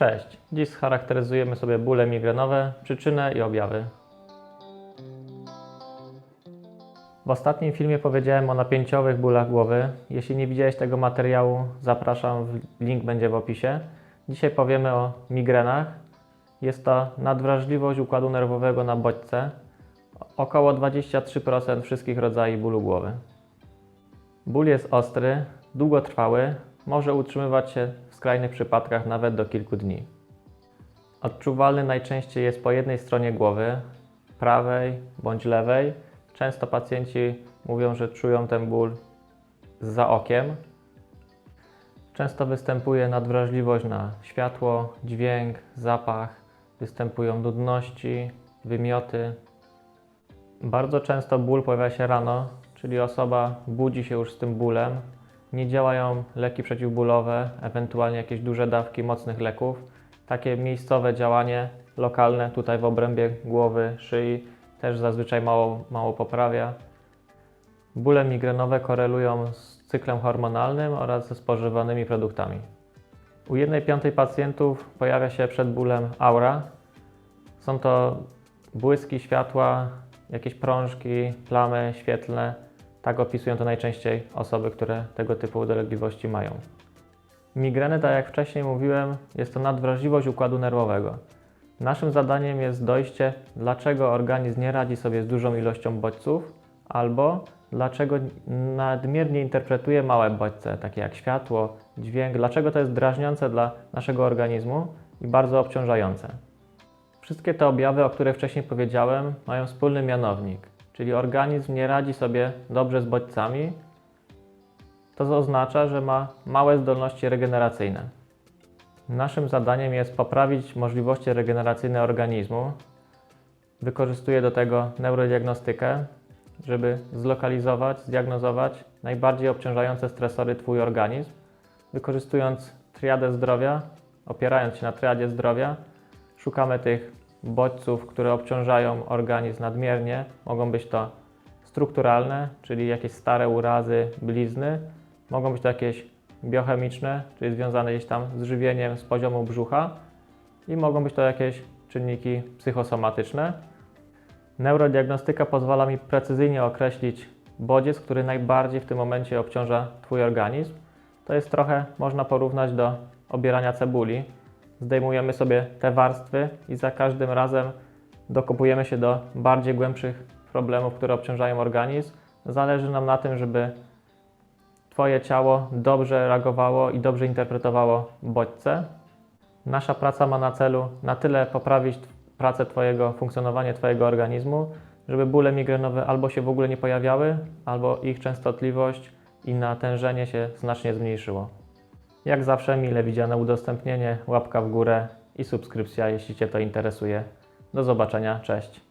Cześć, dziś scharakteryzujemy sobie bóle migrenowe, przyczynę i objawy. W ostatnim filmie powiedziałem o napięciowych bólach głowy. Jeśli nie widziałeś tego materiału, zapraszam, link będzie w opisie. Dzisiaj powiemy o migrenach. Jest to nadwrażliwość układu nerwowego na bodźce. Około 23% wszystkich rodzajów bólu głowy. Ból jest ostry, długotrwały, może utrzymywać się w skrajnych przypadkach nawet do kilku dni. Odczuwalny najczęściej jest po jednej stronie głowy, prawej bądź lewej. Często pacjenci mówią, że czują ten ból za okiem. Często występuje nadwrażliwość na światło, dźwięk, zapach, występują nudności, wymioty. Bardzo często ból pojawia się rano, czyli osoba budzi się już z tym bólem. Nie działają leki przeciwbólowe, ewentualnie jakieś duże dawki mocnych leków. Takie miejscowe działanie lokalne tutaj w obrębie głowy, szyi też zazwyczaj mało, mało poprawia. Bóle migrenowe korelują z cyklem hormonalnym oraz ze spożywanymi produktami. U 1 piątej pacjentów pojawia się przed bólem aura. Są to błyski światła, jakieś prążki, plamy świetlne. Tak opisują to najczęściej osoby, które tego typu dolegliwości mają. Migreny, tak jak wcześniej mówiłem, jest to nadwrażliwość układu nerwowego. Naszym zadaniem jest dojście, dlaczego organizm nie radzi sobie z dużą ilością bodźców, albo dlaczego nadmiernie interpretuje małe bodźce, takie jak światło, dźwięk, dlaczego to jest drażniące dla naszego organizmu i bardzo obciążające. Wszystkie te objawy, o których wcześniej powiedziałem, mają wspólny mianownik, czyli organizm nie radzi sobie dobrze z bodźcami. To oznacza, że ma małe zdolności regeneracyjne. Naszym zadaniem jest poprawić możliwości regeneracyjne organizmu. Wykorzystuję do tego neurodiagnostykę, żeby zlokalizować, zdiagnozować najbardziej obciążające stresory Twój organizm. Wykorzystując triadę zdrowia, opierając się na triadzie zdrowia, szukamy tych bodźców, które obciążają organizm nadmiernie. Mogą być to strukturalne, czyli jakieś stare urazy, blizny. Mogą być to jakieś biochemiczne, czyli związane gdzieś tam z żywieniem z poziomu brzucha. I mogą być to jakieś czynniki psychosomatyczne. Neurodiagnostyka pozwala mi precyzyjnie określić bodziec, który najbardziej w tym momencie obciąża Twój organizm. To jest trochę, można porównać do obierania cebuli. Zdejmujemy sobie te warstwy i za każdym razem dokopujemy się do bardziej głębszych problemów, które obciążają organizm. Zależy nam na tym, żeby Twoje ciało dobrze reagowało i dobrze interpretowało bodźce. Nasza praca ma na celu na tyle poprawić pracę Twojego, funkcjonowanie Twojego organizmu, żeby bóle migrenowe albo się w ogóle nie pojawiały, albo ich częstotliwość i natężenie się znacznie zmniejszyło. Jak zawsze mile widziane udostępnienie, łapka w górę i subskrypcja, jeśli Cię to interesuje. Do zobaczenia, cześć.